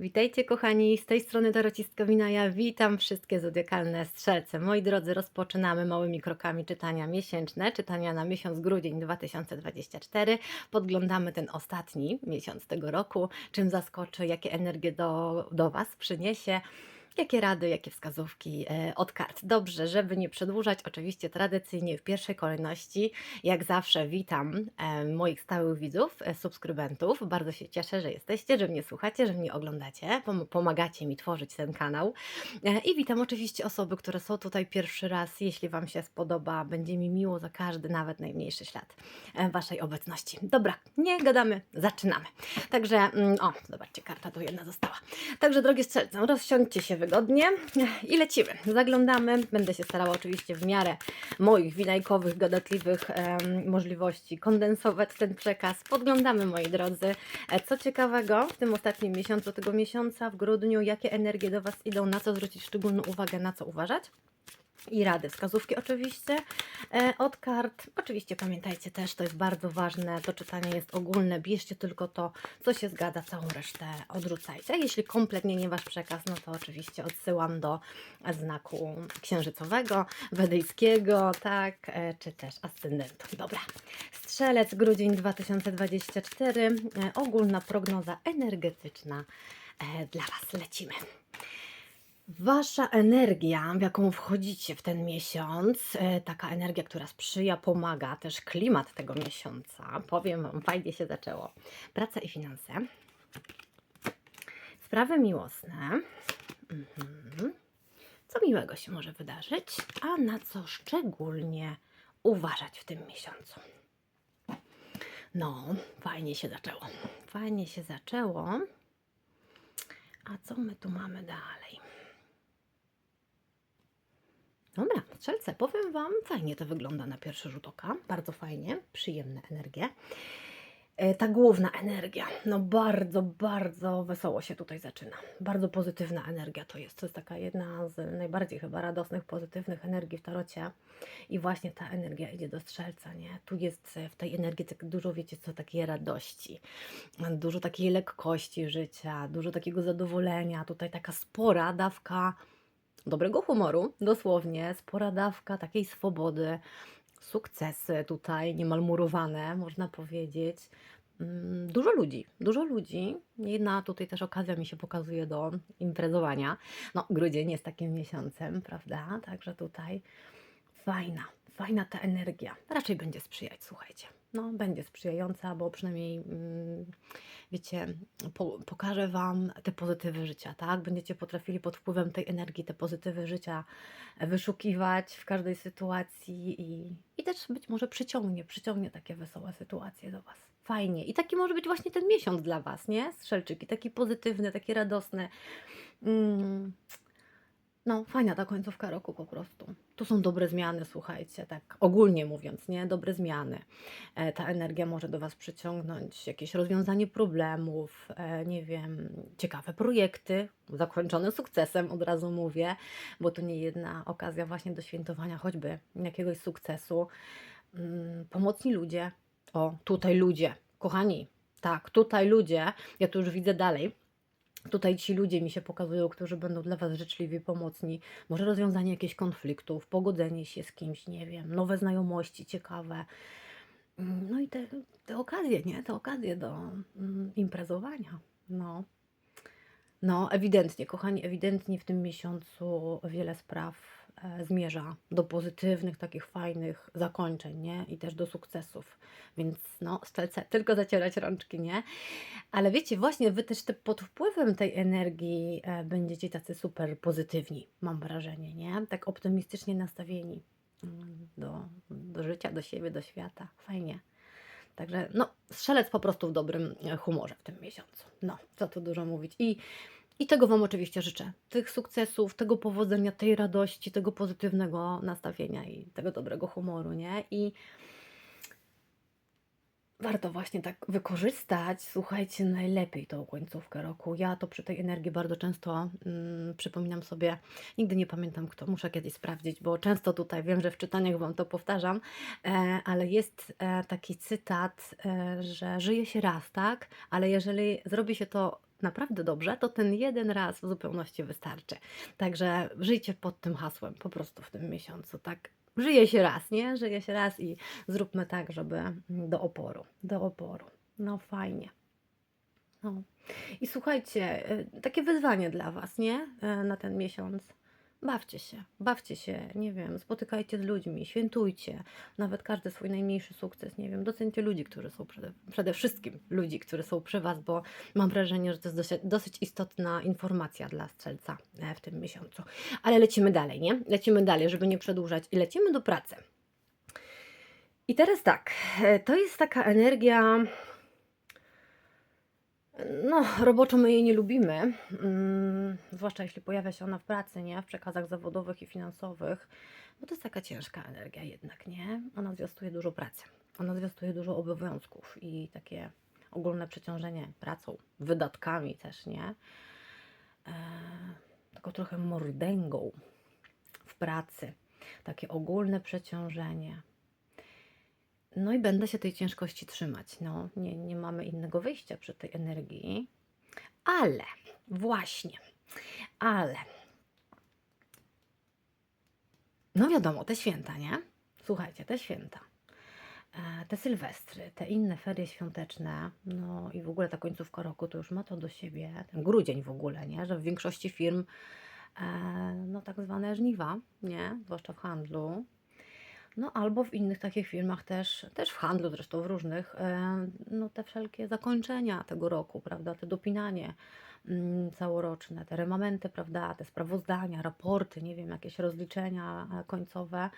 Witajcie kochani, z tej strony Dorocistka Winaja. Witam wszystkie zodiakalne strzelce. Moi drodzy, rozpoczynamy małymi krokami czytania miesięczne, czytania na miesiąc grudzień 2024. Podglądamy ten ostatni miesiąc tego roku, czym zaskoczy, jakie energie do, do Was przyniesie. Jakie rady, jakie wskazówki e, od kart? Dobrze, żeby nie przedłużać, oczywiście tradycyjnie w pierwszej kolejności, jak zawsze, witam e, moich stałych widzów, e, subskrybentów. Bardzo się cieszę, że jesteście, że mnie słuchacie, że mnie oglądacie, pom- pomagacie mi tworzyć ten kanał. I witam oczywiście osoby, które są tutaj pierwszy raz. Jeśli Wam się spodoba, będzie mi miło za każdy, nawet najmniejszy ślad Waszej obecności. Dobra, nie gadamy, zaczynamy. Także, mm, o, zobaczcie, karta tu jedna została. Także drogie strzelce, rozsiądźcie się wygodnie i lecimy. Zaglądamy. Będę się starała oczywiście w miarę moich winajkowych, gadatliwych możliwości kondensować ten przekaz. Podglądamy, moi drodzy, e, co ciekawego w tym ostatnim miesiącu tego miesiąca, w grudniu, jakie energie do Was idą, na co zwrócić szczególną uwagę, na co uważać i rady, wskazówki oczywiście e, od kart. Oczywiście pamiętajcie też, to jest bardzo ważne, to czytanie jest ogólne, bierzcie tylko to, co się zgadza, całą resztę odrzucajcie. A jeśli kompletnie nie Wasz przekaz, no to oczywiście odsyłam do znaku księżycowego, wedyjskiego, tak, e, czy też ascendentu. Dobra, Strzelec, grudzień 2024, e, ogólna prognoza energetyczna dla Was. Lecimy. Wasza energia, w jaką wchodzicie w ten miesiąc, e, taka energia, która sprzyja, pomaga, też klimat tego miesiąca, powiem Wam, fajnie się zaczęło. Praca i finanse, sprawy miłosne, mhm. co miłego się może wydarzyć, a na co szczególnie uważać w tym miesiącu. No, fajnie się zaczęło. Fajnie się zaczęło. A co my tu mamy dalej? Dobra, strzelce, powiem Wam, fajnie to wygląda na pierwszy rzut oka. Bardzo fajnie, przyjemne energie. E, Ta główna energia, no bardzo, bardzo wesoło się tutaj zaczyna. Bardzo pozytywna energia to jest. To jest taka jedna z najbardziej chyba radosnych, pozytywnych energii w tarocie. I właśnie ta energia idzie do strzelca, nie? Tu jest w tej energii tak dużo, wiecie co, takiej radości, dużo takiej lekkości życia, dużo takiego zadowolenia. Tutaj taka spora dawka dobrego humoru, dosłownie, spora dawka takiej swobody, sukcesy tutaj niemal murowane, można powiedzieć. Mm, Dużo ludzi, dużo ludzi. Jedna tutaj też okazja mi się pokazuje do imprezowania. No, grudzień jest takim miesiącem, prawda? Także tutaj fajna, fajna ta energia. Raczej będzie sprzyjać, słuchajcie. No, będzie sprzyjająca, bo przynajmniej, mm, wiecie, po, pokażę Wam te pozytywy życia, tak? Będziecie potrafili pod wpływem tej energii te pozytywy życia wyszukiwać w każdej sytuacji i, i też być może przyciągnie, przyciągnie takie wesołe sytuacje do Was. Fajnie. I taki może być właśnie ten miesiąc dla Was, nie? Strzelczyki, taki pozytywny, taki radosny. Mm. No, fajna ta końcówka roku po prostu. Tu są dobre zmiany, słuchajcie, tak ogólnie mówiąc, nie? Dobre zmiany. E, ta energia może do Was przyciągnąć jakieś rozwiązanie problemów, e, nie wiem, ciekawe projekty, zakończone sukcesem, od razu mówię, bo to nie jedna okazja właśnie do świętowania choćby jakiegoś sukcesu. Mm, pomocni ludzie. O, tutaj ludzie, kochani, tak, tutaj ludzie, ja tu już widzę dalej. Tutaj ci ludzie mi się pokazują, którzy będą dla Was życzliwi, pomocni. Może rozwiązanie jakichś konfliktów, pogodzenie się z kimś, nie wiem, nowe znajomości ciekawe. Mm, No i te, te okazje, nie? Te okazje do mm, imprezowania. No. No, ewidentnie, kochani, ewidentnie w tym miesiącu wiele spraw zmierza do pozytywnych, takich fajnych zakończeń, nie? I też do sukcesów. Więc no, strzelce, tylko zacierać rączki, nie? Ale wiecie, właśnie wy też te, pod wpływem tej energii e, będziecie tacy super pozytywni, mam wrażenie, nie? Tak optymistycznie nastawieni mm, do, do życia, do siebie, do świata. Fajnie. Także no, strzelec po prostu w dobrym e, humorze w tym miesiącu. No, co tu dużo mówić. I, I tego Wam oczywiście życzę. Tych sukcesów, tego powodzenia, tej radości, tego pozytywnego nastawienia i tego dobrego humoru, nie? I warto właśnie tak wykorzystać, słuchajcie, najlepiej tą końcówkę roku. Ja to przy tej energii bardzo często mm, przypominam sobie, nigdy nie pamiętam kto, muszę kiedyś sprawdzić, bo często tutaj wiem, że w czytaniach Wam to powtarzam, e, ale jest e, taki cytat, e, że żyje się raz, tak? Ale jeżeli zrobi się to naprawdę dobrze, to ten jeden raz w zupełności wystarczy. Także żyjcie pod tym hasłem po prostu w tym miesiącu, tak? Żyje się raz, nie? Żyje się raz i zróbmy tak, żeby do oporu, do oporu. No fajnie. No. I słuchajcie, y, takie wyzwanie dla Was, nie? Y, Na ten miesiąc. Bawcie się, bawcie się, nie wiem, spotykajcie z ludźmi, świętujcie, nawet każdy swój najmniejszy sukces, nie wiem, docencie ludzi, którzy są przede, przede wszystkim ludzi, którzy są przy Was, bo mam wrażenie, że to jest dosyć, dosyć istotna informacja dla strzelca e, w tym miesiącu. Ale lecimy dalej, nie? Lecimy dalej, żeby nie przedłużać i lecimy do pracy. I teraz tak, e, to jest taka energia. No, roboczo my jej nie lubimy, mm, zwłaszcza jeśli pojawia się ona w pracy, nie? W przekazach zawodowych i finansowych, bo to jest taka ciężka energia jednak, nie? Ona zwiastuje dużo pracy, ona zwiastuje dużo obowiązków i takie ogólne przeciążenie pracą, wydatkami też, nie? E, taką trochę mordęgą w pracy, takie ogólne przeciążenie. No i będę się tej ciężkości trzymać. No, nie, nie mamy innego wyjścia przy tej energii. Ale, właśnie, ale. No wiadomo, te święta, nie? Słuchajcie, te święta. e, Te sylwestry, te inne ferie świąteczne, no i w ogóle ta końcówka roku to już ma to do siebie, ten grudzień w ogóle, nie? Że w większości firm, e, no tak zwane żniwa, nie? Zwłaszcza w handlu, no albo w innych takich firmach też, też w handlu zresztą w różnych, e, no te wszelkie zakończenia tego roku, prawda, te dopinanie mm, całoroczne, te remamenty, prawda, te sprawozdania, raporty, nie wiem, jakieś rozliczenia e, końcowe,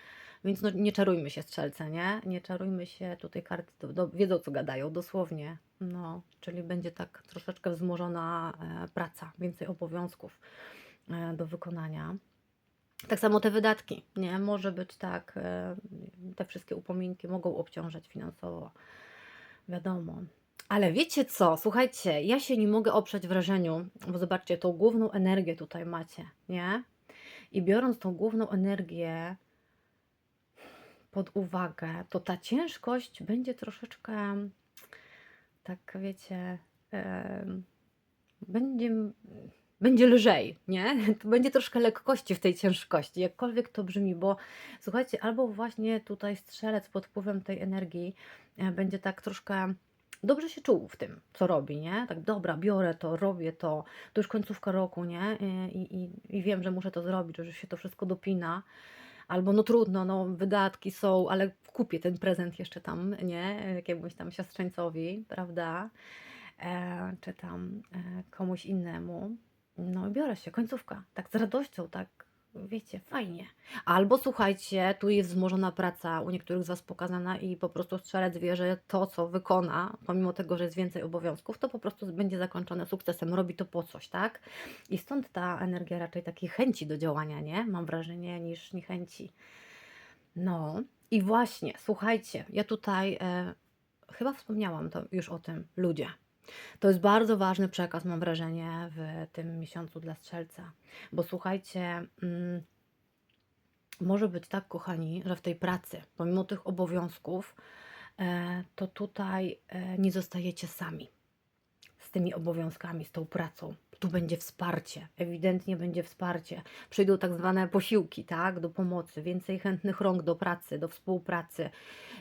więc no nie czarujmy się strzelce, nie? Nie czarujmy się, tutaj karty do, do, wiedzą co gadają, dosłownie, no, czyli będzie tak troszeczkę wzmożona e, praca, więcej obowiązków do wykonania. Tak samo te wydatki, nie? Może być tak, e, te wszystkie upominki mogą obciążać finansowo, wiadomo. Ale wiecie co? Słuchajcie, ja się nie mogę oprzeć wrażeniu, bo zobaczcie, tą główną energię tutaj macie, nie? I biorąc tą główną energię pod uwagę, to ta ciężkość będzie troszeczkę, tak wiecie, em, będzie będzie lżej, nie? To będzie troszkę lekkości w tej ciężkości, jakkolwiek to brzmi, bo słuchajcie, albo właśnie tutaj strzelec pod wpływem tej energii e, będzie tak troszkę dobrze się czuł w tym, co robi, nie? Tak, dobra, biorę to, robię to, to już końcówka roku, nie? I, i, i wiem, że muszę to zrobić, że się to wszystko dopina. Albo no trudno, no wydatki są, ale kupię ten prezent jeszcze tam, nie? Jakiemuś tam siostrzeńcowi, prawda? E, czy tam e, komuś innemu. No biorę się, końcówka, tak z radością, tak wiecie, fajnie. Albo słuchajcie, tu jest wzmożona praca u niektórych z Was pokazana i po prostu strzelec wie, że to, co wykona, pomimo tego, że jest więcej obowiązków, to po prostu będzie zakończone sukcesem, robi to po coś, tak? I stąd ta energia raczej takiej chęci do działania, nie? Mam wrażenie, niż niechęci. No i właśnie, słuchajcie, ja tutaj e, chyba wspomniałam to już o tym, ludzie. To jest bardzo ważny przekaz, mam wrażenie, w tym miesiącu dla strzelca. Bo słuchajcie, mm, może być tak, kochani, że w tej pracy, pomimo tych obowiązków, e, to tutaj e, nie zostajecie sami z tymi obowiązkami, z tą pracą. Tu będzie wsparcie, ewidentnie będzie wsparcie. Przyjdą tak zwane posiłki, tak, do pomocy, więcej chętnych rąk do pracy, do współpracy.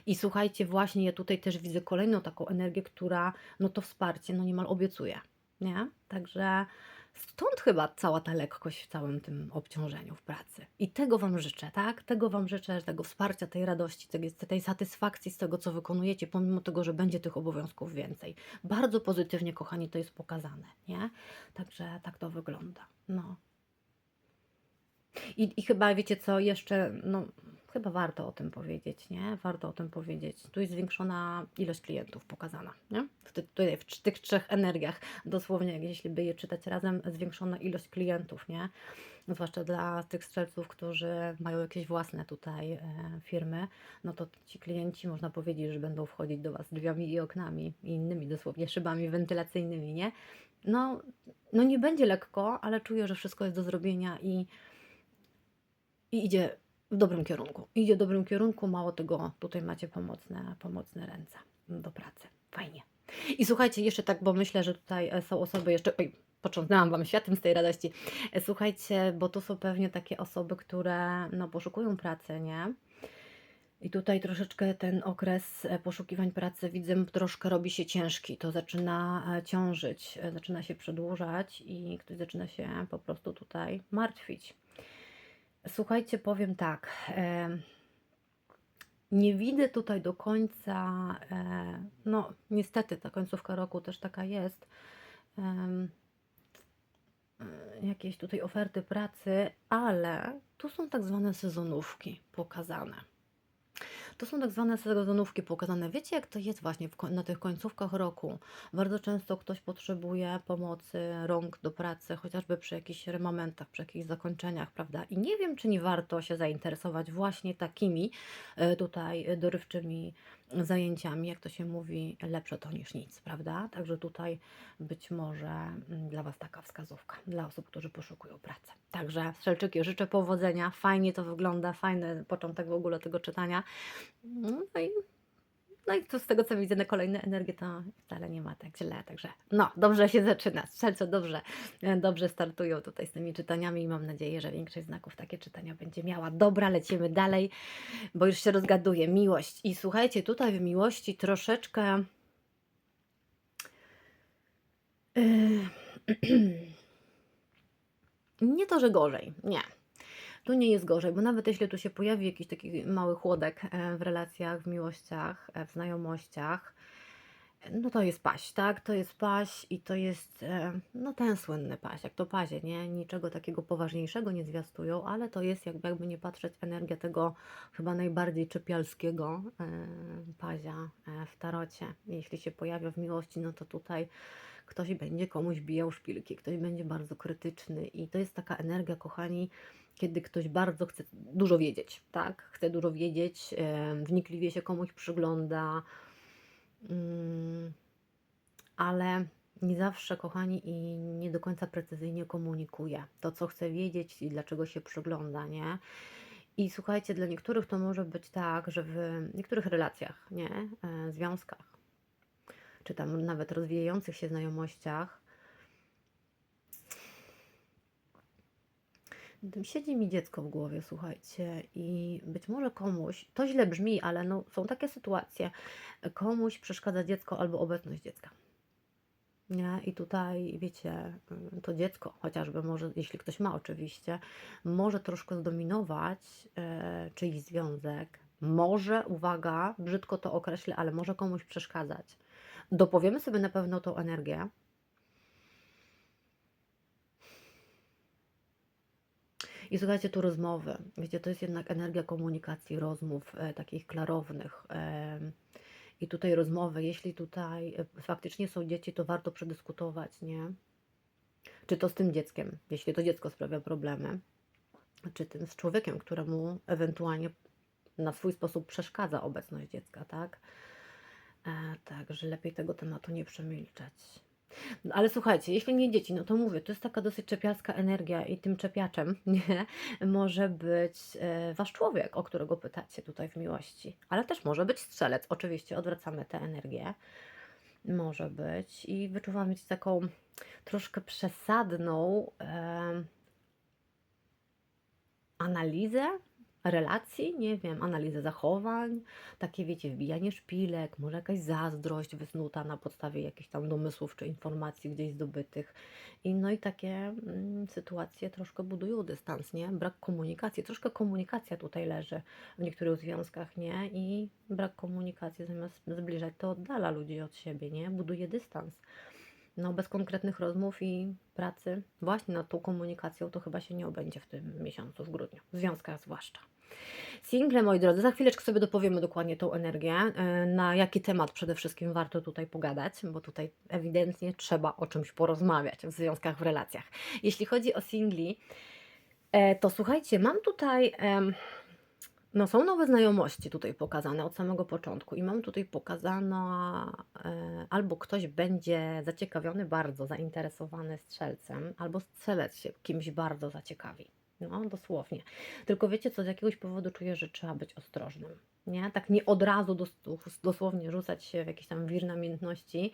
I słuchajcie, właśnie ja tutaj też widzę kolejną taką energię, która no to wsparcie no niemal obiecuje, nie? Także stąd chyba cała ta lekkość w całym tym obciążeniu w pracy. I tego Wam życzę, tak? Tego Wam życzę, tego wsparcia, tej radości, tej, tej satysfakcji z tego, co wykonujecie, pomimo tego, że będzie tych obowiązków więcej. Bardzo pozytywnie, kochani, to jest pokazane, nie? Także tak to wygląda. No. I, I chyba wiecie co, jeszcze, no chyba warto o tym powiedzieć, nie? Warto o tym powiedzieć. Tu jest zwiększona ilość klientów pokazana, nie? W tutaj w tych trzech energiach, dosłownie, jeśli by je czytać razem, zwiększona ilość klientów, nie? Zwłaszcza dla tych strzelców, którzy mają jakieś własne tutaj e, firmy, no to ci klienci, można powiedzieć, że będą wchodzić do Was drzwiami i oknami i innymi dosłownie szybami wentylacyjnymi, nie? No, no nie będzie lekko, ale czuję, że wszystko jest do zrobienia i i idzie w dobrym kierunku. Idzie w dobrym kierunku, mało tego, tutaj macie pomocne, pomocne ręce do pracy. Fajnie. I słuchajcie, jeszcze tak, bo myślę, że tutaj e, są osoby jeszcze. Oj, początnęłam Wam światem z tej radości. E, Słuchajcie, bo tu są pewnie takie osoby, które no, poszukują pracy, nie? I tutaj troszeczkę ten okres e, poszukiwań pracy widzę, troszkę robi się ciężki. To zaczyna ciążyć, zaczyna się przedłużać i ktoś zaczyna się po prostu tutaj martwić. Słuchajcie, powiem tak. Nie widzę tutaj do końca, e, no niestety ta końcówka roku też taka jest, e, jakieś tutaj oferty pracy, ale tu są tak zwane sezonówki pokazane. To są tak zwane sezonówki pokazane. Wiecie, jak to jest właśnie na tych końcówkach roku? Bardzo często ktoś potrzebuje pomocy, rąk do pracy, chociażby przy jakichś remomentach, przy jakichś zakończeniach, prawda? I nie wiem, czy nie warto się zainteresować właśnie takimi e, tutaj dorywczymi zajęciami, jak to się mówi, lepsze to niż nic, prawda? Także tutaj być może mm, dla Was taka wskazówka, dla osób, którzy poszukują pracy. Także Strzelczyki, życzę powodzenia, fajnie to wygląda, fajny początek w ogóle tego czytania. No i, no i to z tego co widzę na kolejne energie, to wcale nie ma tak źle. Także no, dobrze się zaczyna. Strzelce dobrze, e, dobrze startują tutaj z tymi czytaniami i mam nadzieję, że większość znaków takie czytania będzie miała. Dobra, lecimy dalej, bo już się rozgaduję. Miłość. I słuchajcie, tutaj w miłości troszeczkę. Yy, nie to, że gorzej. Nie. Tu nie jest gorzej, bo nawet jeśli tu się pojawi jakiś taki mały chłodek e, w relacjach, w miłościach, e, w znajomościach, no to jest paść, tak? To jest paść i to jest e, no ten słynny paść, jak to pazie, nie? Niczego takiego poważniejszego nie zwiastują, ale to jest jakby, jakby nie patrzeć energia tego chyba najbardziej czepialskiego pazia w tarocie. Jeśli się pojawia w miłości, no to tutaj ktoś będzie komuś bijał szpilki, ktoś będzie bardzo krytyczny i to jest taka energia, kochani, kiedy ktoś bardzo chce dużo wiedzieć, tak? Chce dużo wiedzieć, wnikliwie się komuś przygląda, mm, ale nie zawsze, kochani, i nie do końca precyzyjnie komunikuje to, co chce wiedzieć i dlaczego się przygląda, nie? I słuchajcie, dla niektórych to może być tak, że w niektórych relacjach, nie? E, związkach, czy tam nawet rozwijających się znajomościach, Siedzi mi dziecko w głowie, słuchajcie, i być może komuś, to źle brzmi, ale no, są takie sytuacje, komuś przeszkadza dziecko albo obecność dziecka. Nie? I tutaj, wiecie, to dziecko, chociażby może, jeśli ktoś ma oczywiście, może troszkę zdominować e, czyjś związek, może, uwaga, brzydko to określę, ale może komuś przeszkadzać. Dopowiemy sobie na pewno tą energię, I słuchajcie, tu rozmowy. Wiecie, to jest jednak energia komunikacji, rozmów e, takich klarownych. E, I tutaj rozmowy, jeśli tutaj e, faktycznie są dzieci, to warto przedyskutować, nie? Czy to z tym dzieckiem, jeśli to dziecko sprawia problemy, czy tym z człowiekiem, któremu ewentualnie na swój sposób przeszkadza obecność dziecka, tak? E, Także lepiej tego tematu nie przemilczać. No, ale słuchajcie, jeśli nie dzieci, no to mówię, to jest taka dosyć czepialska energia i tym czepiaczem nie, może być e, wasz człowiek, o którego pytacie tutaj w miłości. Ale też może być strzelec. Oczywiście odwracamy tę energię. Może być. I wyczuwam mieć taką troszkę przesadną e, analizę relacji, nie wiem, analizę zachowań, takie wiecie, wbijanie szpilek, może jakaś zazdrość wysnuta na podstawie jakichś tam domysłów czy informacji gdzieś zdobytych. I no i takie mm, sytuacje troszkę budują dystans, nie? Brak komunikacji, troszkę komunikacja tutaj leży w niektórych związkach, nie? I brak komunikacji zamiast zbliżać, to oddala ludzi od siebie, nie? Buduje dystans no bez konkretnych rozmów i pracy właśnie nad tą komunikacją to chyba się nie obędzie w tym miesiącu, w grudniu, w związkach zwłaszcza. Single, moi drodzy, za chwileczkę sobie dopowiemy dokładnie tą energię, e, na jaki temat przede wszystkim warto tutaj pogadać, bo tutaj ewidentnie trzeba o czymś porozmawiać w związkach, w relacjach. Jeśli chodzi o singli, e, to słuchajcie, mam tutaj... no, są nowe znajomości tutaj pokazane od samego początku i mam tutaj pokazano, e, albo ktoś będzie zaciekawiony, bardzo zainteresowany strzelcem, albo strzelec się kimś bardzo zaciekawi. No, dosłownie. Tylko wiecie co, z jakiegoś powodu czuję, że trzeba być ostrożnym. Nie? Tak nie od razu dos, dosłownie rzucać się w jakieś tam wir namiętności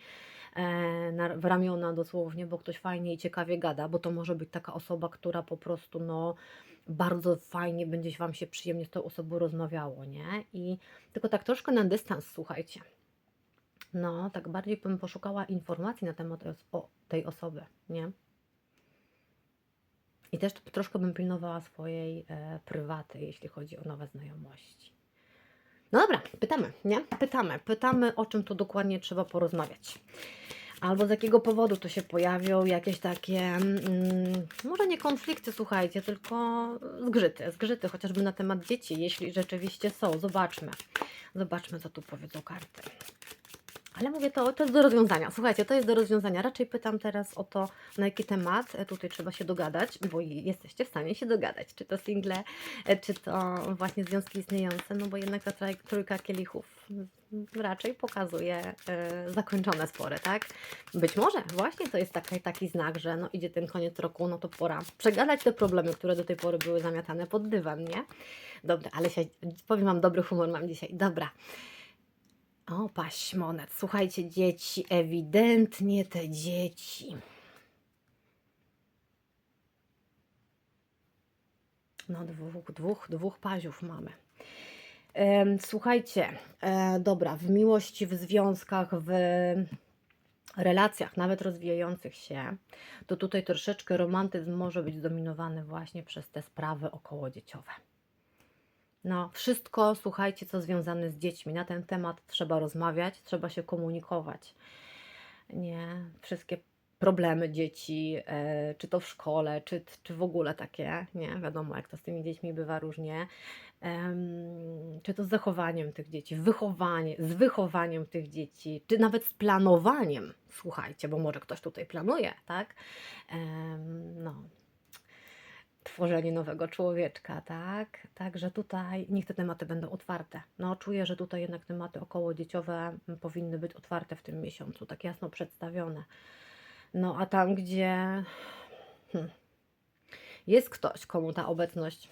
e, na, w ramiona dosłownie, bo ktoś fajnie i ciekawie gada, bo to może być taka osoba, która po prostu no bardzo fajnie będzie Wam się przyjemnie z tą osobą rozmawiało, nie? I tylko tak troszkę na dystans, słuchajcie. No, tak bardziej bym poszukała informacji na temat o tej osoby, nie? I też troszkę bym pilnowała swojej e, prywaty, jeśli chodzi o nowe znajomości. No dobra, pytamy, nie? Pytamy. Pytamy, o czym tu dokładnie trzeba porozmawiać. Albo z jakiego powodu to się pojawią jakieś takie, mm, może nie konflikty, słuchajcie, tylko zgrzyty. Zgrzyty chociażby na temat dzieci, jeśli rzeczywiście są. Zobaczmy. Zobaczmy, co tu powiedzą karty. Ale mówię, to, to jest do rozwiązania. Słuchajcie, to jest do rozwiązania. Raczej pytam teraz o to, na jaki temat e, tutaj trzeba się dogadać, bo jesteście w stanie się dogadać. Czy to single, e, czy to właśnie związki istniejące, no bo jednak ta trójka kielichów raczej pokazuje e, zakończone spory, tak? Być może właśnie to jest taki, taki znak, że no idzie ten koniec roku, no to pora przegadać te problemy, które do tej pory były zamiatane pod dywan, nie? Dobra, ale się, powiem Wam, dobry humor mam dzisiaj. Dobra. O, paść monet. Słuchajcie, dzieci, ewidentnie te dzieci. No, dwóch, dwóch, dwóch paziów mamy. Słuchajcie, e, dobra, w miłości, w związkach, w relacjach, nawet rozwijających się, to tutaj troszeczkę romantyzm może być zdominowany właśnie przez te sprawy okołodzieciowe. No, wszystko, słuchajcie, co związane z dziećmi. Na ten temat trzeba rozmawiać, trzeba się komunikować. Nie, wszystkie problemy dzieci, e, czy to w szkole, czy, czy w ogóle takie, nie, wiadomo, jak to z tymi dziećmi bywa różnie. Czy to z zachowaniem tych dzieci, wychowanie, z wychowaniem tych dzieci, czy nawet z planowaniem, słuchajcie, bo może ktoś tutaj planuje, tak? No, tworzenie nowego człowieczka, tak? Także tutaj niech te tematy będą otwarte. No, czuję, że tutaj jednak tematy okołodzieciowe mm, powinny być otwarte w tym miesiącu, tak jasno przedstawione. No, a tam, gdzie hmm, jest ktoś, komu ta obecność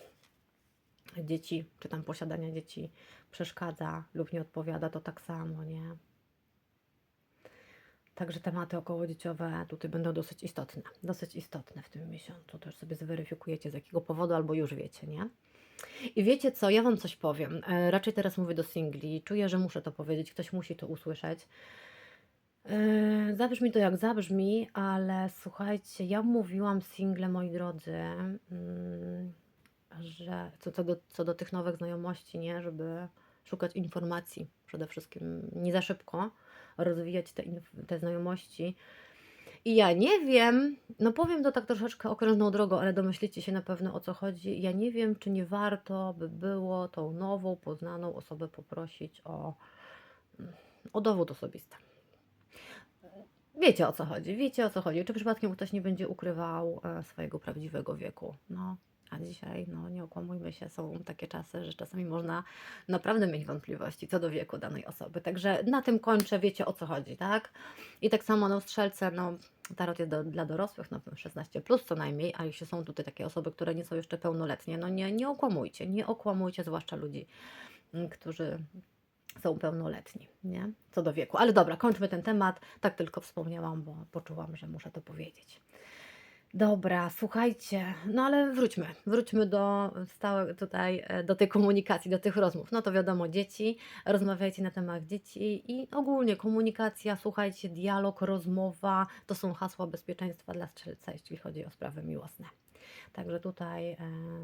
dzieci, czy tam posiadania dzieci przeszkadza lub nie odpowiada, to tak samo, nie? Także tematy okołodzieciowe tutaj będą dosyć istotne. Dosyć istotne w tym miesiącu. To już sobie zweryfikujecie z jakiego powodu, albo już wiecie, nie? I wiecie co, ja Wam coś powiem. E, raczej teraz mówię do singli. Czuję, że muszę to powiedzieć. Ktoś musi to usłyszeć. E, zabrzmi to jak zabrzmi, ale słuchajcie, ja mówiłam single, moi drodzy, mm, że co, co, do, co do tych nowych znajomości, nie? Żeby szukać informacji przede wszystkim. Nie za szybko rozwijać te, te znajomości. I ja nie wiem, no powiem to tak troszeczkę okrężną drogą, ale domyślicie się na pewno o co chodzi. Ja nie wiem, czy nie warto by było tą nową, poznaną osobę poprosić o, o dowód osobisty. Wiecie o co chodzi, wiecie o co chodzi. Czy przypadkiem ktoś nie będzie ukrywał e, swojego prawdziwego wieku? No, a dzisiaj, no nie okłamujmy się, są takie czasy, że czasami można naprawdę mieć wątpliwości co do wieku danej osoby. Także na tym kończę, wiecie o co chodzi, tak? I tak samo no, strzelce, no tarot jest do, dla dorosłych, no 16 plus co najmniej, a jeśli są tutaj takie osoby, które nie są jeszcze pełnoletnie, no nie, nie okłamujcie, nie okłamujcie, zwłaszcza ludzi, mm, którzy są pełnoletni, nie? Co do wieku. Ale dobra, kończmy ten temat. Tak tylko wspomniałam, bo poczułam, że muszę to powiedzieć. Dobra, słuchajcie, no ale wróćmy, wróćmy do stałe tutaj, e, do tej komunikacji, do tych rozmów. No to wiadomo, dzieci, rozmawiajcie na temat dzieci i ogólnie komunikacja, słuchajcie, dialog, rozmowa, to są hasła bezpieczeństwa dla strzelca, jeśli chodzi o sprawy miłosne. Także tutaj e,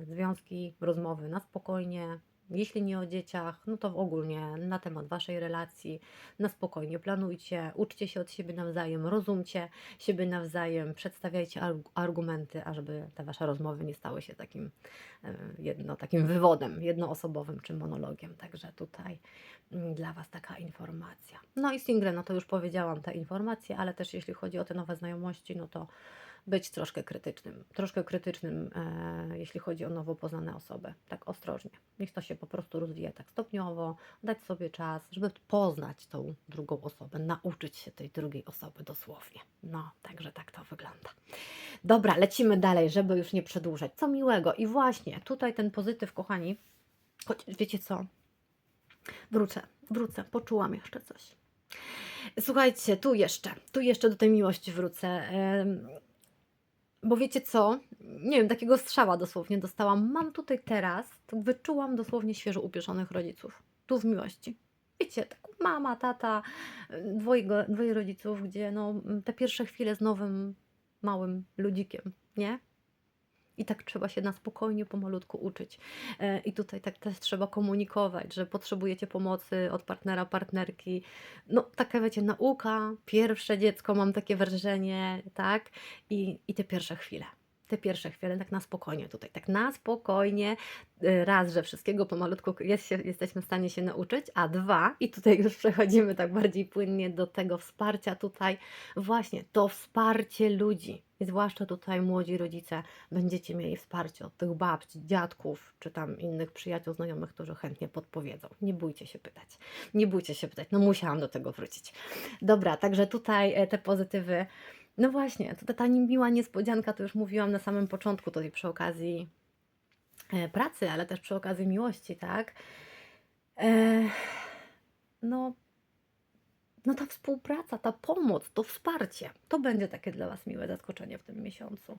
związki, rozmowy na spokojnie, jeśli nie o dzieciach, no to ogólnie na temat Waszej relacji, na spokojnie planujcie, uczcie się od siebie nawzajem, rozumcie siebie nawzajem, przedstawiajcie arg- argumenty, ażeby te Wasze rozmowy nie stały się takim, e, jedno, takim wywodem jednoosobowym czy monologiem. Także tutaj mm, dla Was taka informacja. No i single, no to już powiedziałam te informacje, ale też jeśli chodzi o te nowe znajomości, no to być troszkę krytycznym. Troszkę krytycznym, e, jeśli chodzi o nowo poznane osoby. Tak ostrożnie. Niech to się po prostu rozwija tak stopniowo, dać sobie czas, żeby poznać tą drugą osobę, nauczyć się tej drugiej osoby dosłownie. No, także tak to wygląda. Dobra, lecimy dalej, żeby już nie przedłużać. Co miłego. I właśnie tutaj ten pozytyw, kochani, choć wiecie co? Wrócę, wrócę, poczułam jeszcze coś. Słuchajcie, tu jeszcze, tu jeszcze do tej miłości wrócę. Bo wiecie co? Nie wiem, takiego strzała dosłownie dostałam. Mam tutaj teraz, wyczułam dosłownie świeżo upieczonych rodziców. Tu w miłości. Wiecie, tak mama, tata, dwojga, dwoje rodziców, gdzie no, te pierwsze chwile z nowym, małym ludzikiem, nie? I tak trzeba się na spokojnie, pomalutku uczyć. E, I tutaj tak też trzeba komunikować, że potrzebujecie pomocy od partnera, partnerki. No, taka wiecie, nauka, pierwsze dziecko, mam takie wrażenie, tak? I, i te pierwsze chwile. Te pierwsze chwile, tak na spokojnie tutaj, tak na spokojnie. E, Raz, że wszystkiego pomalutku jest się, jesteśmy w stanie się nauczyć, a dwa, i tutaj już przechodzimy tak bardziej płynnie do tego wsparcia tutaj, właśnie to wsparcie ludzi. Zwłaszcza tutaj młodzi rodzice będziecie mieli wsparcie od tych babci, dziadków, czy tam innych przyjaciół, znajomych, którzy chętnie podpowiedzą. Nie bójcie się pytać. Nie bójcie się pytać. No musiałam do tego wrócić. Dobra, także tutaj e, te pozytywy. No właśnie, to ta miła niespodzianka, to już mówiłam na samym początku, tutaj przy okazji e, pracy, ale też przy okazji miłości, tak? E, no, no ta współpraca, ta pomoc, to wsparcie, to będzie takie dla Was miłe zaskoczenie w tym miesiącu.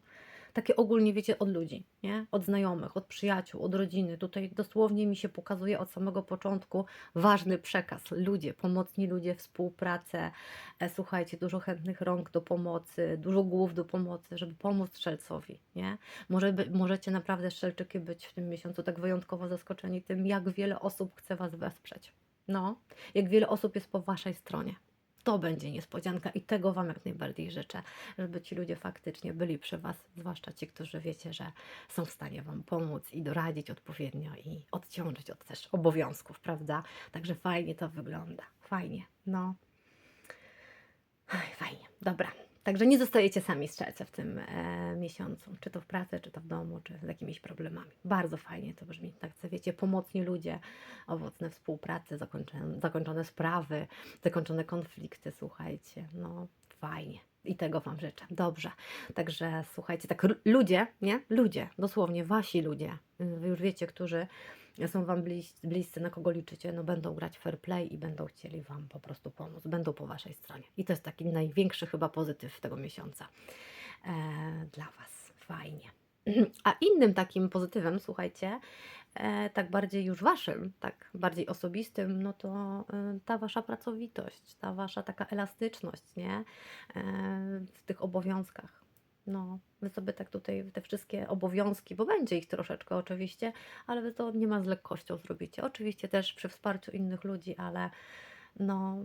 Takie ogólnie, wiecie, od ludzi, nie? Od znajomych, od przyjaciół, od rodziny. Tutaj dosłownie mi się pokazuje od samego początku ważny przekaz. Ludzie, pomocni ludzie, współpracę. E, słuchajcie, dużo chętnych rąk do pomocy, dużo głów do pomocy, żeby pomóc strzelcowi, nie? Może by, możecie naprawdę strzelczyki być w tym miesiącu tak wyjątkowo zaskoczeni tym, jak wiele osób chce Was wesprzeć. No, jak wiele osób jest po Waszej stronie. To będzie niespodzianka i tego Wam jak najbardziej życzę, żeby ci ludzie faktycznie byli przy Was, zwłaszcza ci, którzy wiecie, że są w stanie Wam pomóc i doradzić odpowiednio i odciążyć od też obowiązków, prawda? Także fajnie to wygląda. Fajnie, no. Aj, fajnie, dobra. Także nie zostajecie sami strzelce w tym e, miesiącu, czy to w pracy, czy to w domu, czy z jakimiś problemami. Bardzo fajnie to brzmi. Tak, co wiecie, pomocni ludzie, owocne współprace, zakończone, zakończone sprawy, zakończone konflikty, słuchajcie, no fajnie. I tego Wam życzę. Dobrze. Także słuchajcie, tak ludzie, nie? Ludzie, dosłownie wasi ludzie, y, wy już wiecie, którzy są Wam blis, bliscy, na kogo liczycie, no będą grać fair play i będą chcieli Wam po prostu pomóc, będą po Waszej stronie. I to jest taki największy chyba pozytyw tego miesiąca e, dla Was. Fajnie. A innym takim pozytywem, słuchajcie, e, tak bardziej już Waszym, tak bardziej osobistym, no to e, ta Wasza pracowitość, ta Wasza taka elastyczność, nie? E, w tych obowiązkach. No, wy sobie tak tutaj te wszystkie obowiązki, bo będzie ich troszeczkę oczywiście, ale wy to nie ma z lekkością zrobicie. Oczywiście też przy wsparciu innych ludzi, ale no,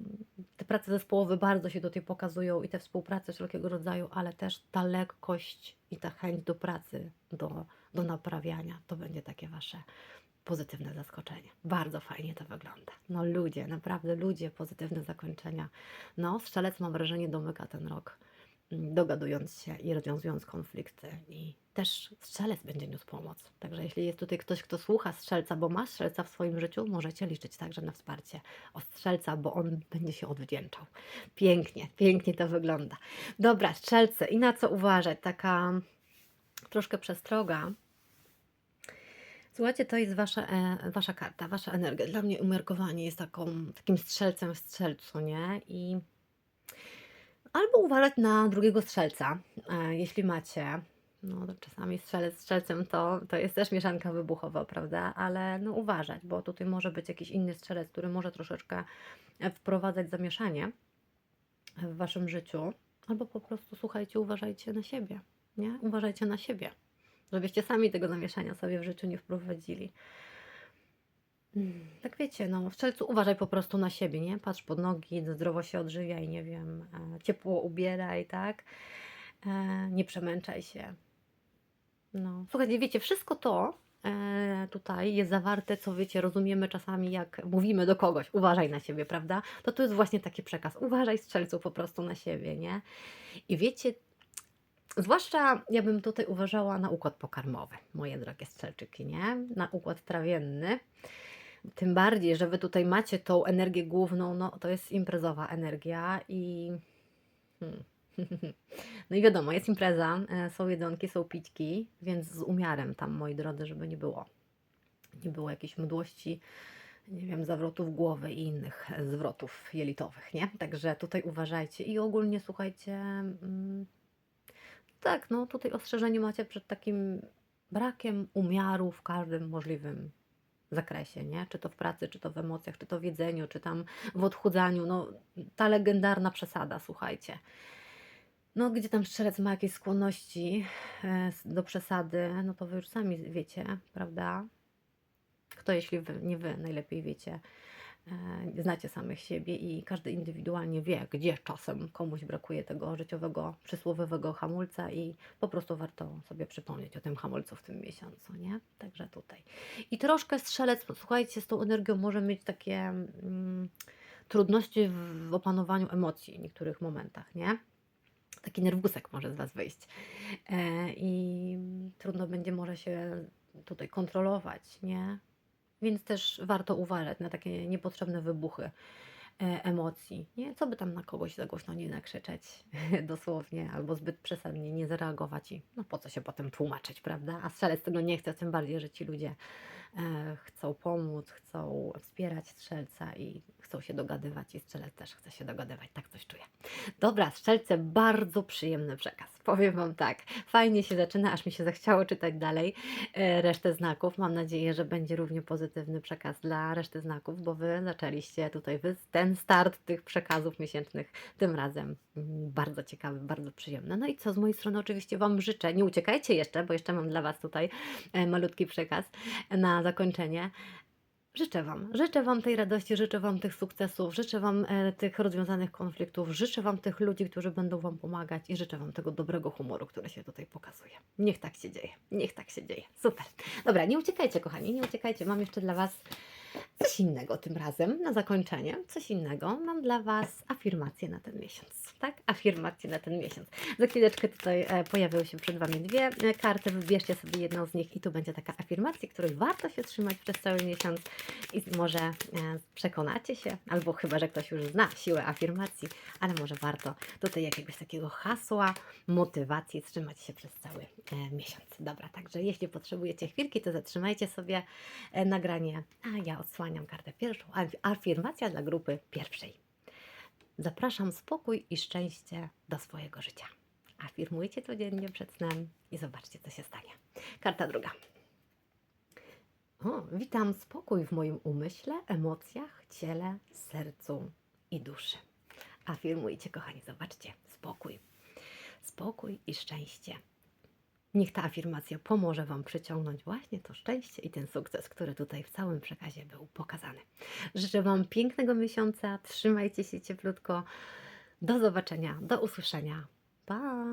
te prace zespołowe bardzo się tutaj pokazują i te współprace wszelkiego rodzaju, ale też ta lekkość i ta chęć do pracy, do, do naprawiania, to będzie takie wasze pozytywne zaskoczenie. Bardzo fajnie to wygląda. No ludzie, naprawdę ludzie, pozytywne zakończenia. No, strzelec mam wrażenie domyka ten rok dogadując się i rozwiązując konflikty. I też strzelec będzie niósł pomoc. Także jeśli jest tutaj ktoś, kto słucha strzelca, bo ma strzelca w swoim życiu, możecie liczyć także na wsparcie od strzelca, bo on będzie się odwdzięczał. Pięknie, pięknie to wygląda. Dobra, strzelce, i na co uważać? Taka troszkę przestroga. Słuchajcie, to jest wasza, e, wasza karta, wasza energia. Dla mnie umiarkowanie jest taką, takim strzelcem w strzelcu, nie? I Albo uważać na drugiego strzelca, e, jeśli macie. No, to czasami strzelec strzelcem to, to jest też mieszanka wybuchowa, prawda? Ale no uważać, bo tutaj może być jakiś inny strzelec, który może troszeczkę e, wprowadzać zamieszanie w waszym życiu. Albo po prostu słuchajcie, uważajcie na siebie, nie? Uważajcie na siebie, żebyście sami tego zamieszania sobie w życiu nie wprowadzili. Mm, Tak wiecie, no w strzelcu uważaj po prostu na siebie, nie? Patrz pod nogi, zdrowo się odżywiaj, nie wiem, e, ciepło ubieraj, tak? E, nie przemęczaj się. No, słuchajcie, wiecie, wszystko to e, tutaj jest zawarte, co wiecie, rozumiemy czasami, jak mówimy do kogoś, uważaj na siebie, prawda? To to jest właśnie taki przekaz, uważaj strzelcu po prostu na siebie, nie? I wiecie, Zwłaszcza ja bym tutaj uważała na układ pokarmowy, moje drogie strzelczyki, nie? Na układ trawienny. Tym bardziej, że wy tutaj macie tą energię główną, no to jest imprezowa energia i. Hmm. No i wiadomo, jest impreza, e, są jedzonki, są pićki, więc z umiarem tam, moi drodzy, żeby nie było. Nie było jakiejś mdłości, nie wiem, zawrotów głowy i innych zwrotów jelitowych, nie? Także tutaj uważajcie i ogólnie słuchajcie. Mm, tak, no tutaj ostrzeżenie macie przed takim brakiem umiaru w każdym możliwym zakresie, nie? Czy to w pracy, czy to w emocjach, czy to w jedzeniu, czy tam w odchudzaniu. No, ta legendarna przesada, słuchajcie. No, gdzie tam strzelec ma jakieś skłonności e, do przesady, no to wy już sami wiecie, prawda? Kto, jeśli wy, nie wy, najlepiej wiecie, znacie samych siebie i każdy indywidualnie wie, gdzie czasem komuś brakuje tego życiowego, przysłowiowego hamulca i po prostu warto sobie przypomnieć o tym hamulcu w tym miesiącu, nie? Także tutaj. I troszkę strzelec, słuchajcie, z tą energią może mieć takie mm, trudności w, w opanowaniu emocji w niektórych momentach, nie? Taki nerwusek może z Was wyjść. E, I trudno będzie może się tutaj kontrolować, nie? Więc też warto uważać na takie niepotrzebne wybuchy e, emocji. Nie? Co by tam na kogoś za głośno nie nakrzyczeć, dosłownie, albo zbyt przesadnie nie zareagować i no po co się potem tłumaczyć, prawda? A strzelec tego nie chce, tym bardziej, że ci ludzie chcą pomóc, chcą wspierać strzelca i chcą się dogadywać i strzelec też chce się dogadywać, tak coś czuję. Dobra, strzelce, bardzo przyjemny przekaz. Powiem Wam tak, fajnie się zaczyna, aż mi się zachciało czytać dalej e, resztę znaków. Mam nadzieję, że będzie równie pozytywny przekaz dla reszty znaków, bo Wy zaczęliście tutaj ten start tych przekazów miesięcznych tym razem mm, bardzo ciekawy, bardzo przyjemny. No i co, z mojej strony oczywiście Wam życzę, nie uciekajcie jeszcze, bo jeszcze mam dla Was tutaj e, malutki przekaz na zakończenie. Życzę Wam, życzę Wam tej radości, życzę Wam tych sukcesów, życzę Wam e, tych rozwiązanych konfliktów, życzę Wam tych ludzi, którzy będą Wam pomagać i życzę Wam tego dobrego humoru, który się tutaj pokazuje. Niech tak się dzieje, niech tak się dzieje. Super. Dobra, nie uciekajcie, kochani, nie uciekajcie. Mam jeszcze dla Was coś innego tym razem, na zakończenie, coś innego. Mam dla Was afirmacje na ten miesiąc, tak? Afirmacje na ten miesiąc. Za chwileczkę tutaj e, pojawią się przed Wami dwie e, karty, wybierzcie sobie jedną z nich i tu będzie taka afirmacja, której warto się trzymać przez cały miesiąc i może e, przekonacie się, albo chyba, że ktoś już zna siłę afirmacji, ale może warto tutaj jakiegoś takiego hasła, motywacji trzymać się przez cały miesiąc. Dobra, także jeśli potrzebujecie chwilki, to zatrzymajcie sobie nagranie, a ja odsłaniam kartę pierwszą, af- afirmacja dla grupy pierwszej. Zapraszam spokój i szczęście do swojego życia. Afirmujcie codziennie przed snem i zobaczcie, co się stanie. Karta druga. O, witam spokój w moim umyśle, emocjach, ciele, sercu i duszy. Afirmujcie, kochani, zobaczcie, spokój. Spokój i szczęście. Niech ta afirmacja pomoże Wam przyciągnąć właśnie to szczęście i ten sukces, który tutaj w całym przekazie był pokazany. Życzę Wam pięknego miesiąca, trzymajcie się cieplutko. Do zobaczenia, do usłyszenia. Pa!